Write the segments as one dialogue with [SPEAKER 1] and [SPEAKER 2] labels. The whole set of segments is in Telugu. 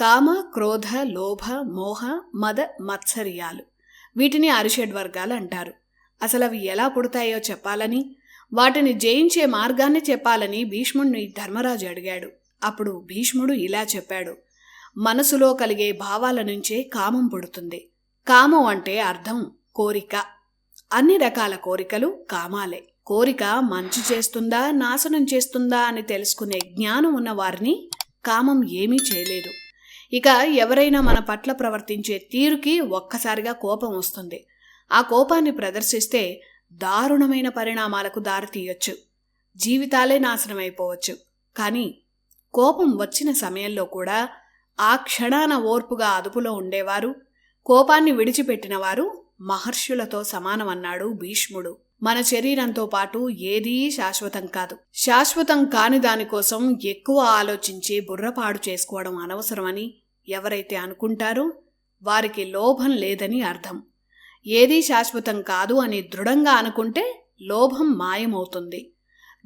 [SPEAKER 1] కామ క్రోధ లోభ మోహ మద మత్సర్యాలు. వీటిని అరిషడ్ వర్గాలు అంటారు. అసలు అవి ఎలా పుడతాయో చెప్పాలని వాటిని జయించే మార్గాన్ని చెప్పాలని భీష్ముడిని ధర్మరాజు అడిగాడు. అప్పుడు భీష్ముడు ఇలా చెప్పాడు. మనసులో కలిగే భావాల నుంచే కామం పుడుతుంది. కామం అంటే అర్థం కోరిక. అన్ని రకాల కోరికలు కామాలే. కోరిక మంచి చేస్తుందా నాశనం చేస్తుందా అని తెలుసుకునే జ్ఞానం ఉన్న వారిని కామం ఏమీ చేయలేదు. ఇక ఎవరైనా మన పట్ల ప్రవర్తించే తీరుకి ఒక్కసారిగా కోపం వస్తుంది. ఆ కోపాన్ని ప్రదర్శిస్తే దారుణమైన పరిణామాలకు దారితీయొచ్చు జీవితాలే నాశనమైపోవచ్చు. కానీ కోపం వచ్చిన సమయంలో కూడా ఆ క్షణాన ఓర్పుగా అదుపులో ఉండేవారు కోపాన్ని విడిచిపెట్టినవారు మహర్షులతో సమానమన్నాడు భీష్ముడు. మన శరీరంతో పాటు ఏదీ శాశ్వతం కాదు. శాశ్వతం కాని దానికోసం ఎక్కువ ఆలోచించి బుర్రపాడు చేసుకోవడం అనవసరమని ఎవరైతే అనుకుంటారో వారికి లోభం లేదని అర్థం. ఏదీ శాశ్వతం కాదు అని దృఢంగా అనుకుంటే లోభం మాయమవుతుంది.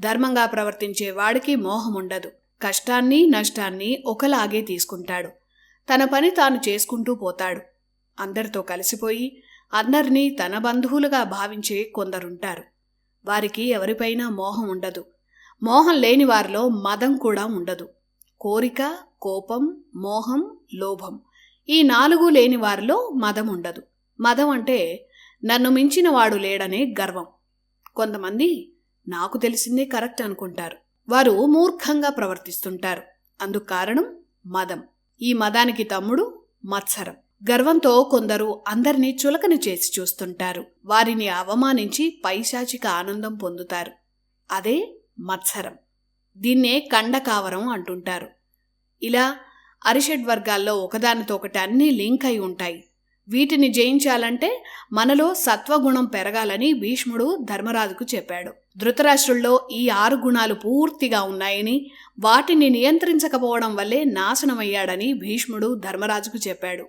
[SPEAKER 1] ధర్మంగా ప్రవర్తించే వాడికి మోహం ఉండదు. కష్టాన్ని నష్టాన్ని ఒకలాగే తీసుకుంటాడు. తన పని తాను చేసుకుంటూ పోతాడు. అందరితో కలిసిపోయి అందరినీ తన బంధువులుగా భావించే కొందరుంటారు. వారికి ఎవరిపైనా మోహం ఉండదు. మోహం లేని వారిలో మదం కూడా ఉండదు. కోరిక కోపం మోహం లోభం ఈ నాలుగు లేని వారిలో మదం ఉండదు. మదం అంటే నన్ను మించిన వాడు లేడనే గర్వం. కొంతమంది నాకు తెలిసిందే కరెక్ట్ అనుకుంటారు. వారు మూర్ఖంగా ప్రవర్తిస్తుంటారు. అందుకు కారణం మదం. ఈ మదానికి తమ్ముడు మత్సరం. గర్వంతో కొందరు అందరినీ చులకన చేసి చూస్తుంటారు. వారిని అవమానించి పైశాచిక ఆనందం పొందుతారు. అదే మత్సరం. దీన్నే కండకావరం అంటుంటారు. ఇలా అరిషడ్ వర్గాల్లో ఒకదానితో ఒకటి అన్నీ లింక్ అయి ఉంటాయి. వీటిని జయించాలంటే మనలో సత్వగుణం పెరగాలని భీష్ముడు ధర్మరాజుకు చెప్పాడు. ధృతరాష్ట్రుల్లో ఈ ఆరు గుణాలు పూర్తిగా ఉన్నాయని వాటిని నియంత్రించకపోవడం వల్లే నాశనమయ్యాడని భీష్ముడు ధర్మరాజుకు చెప్పాడు.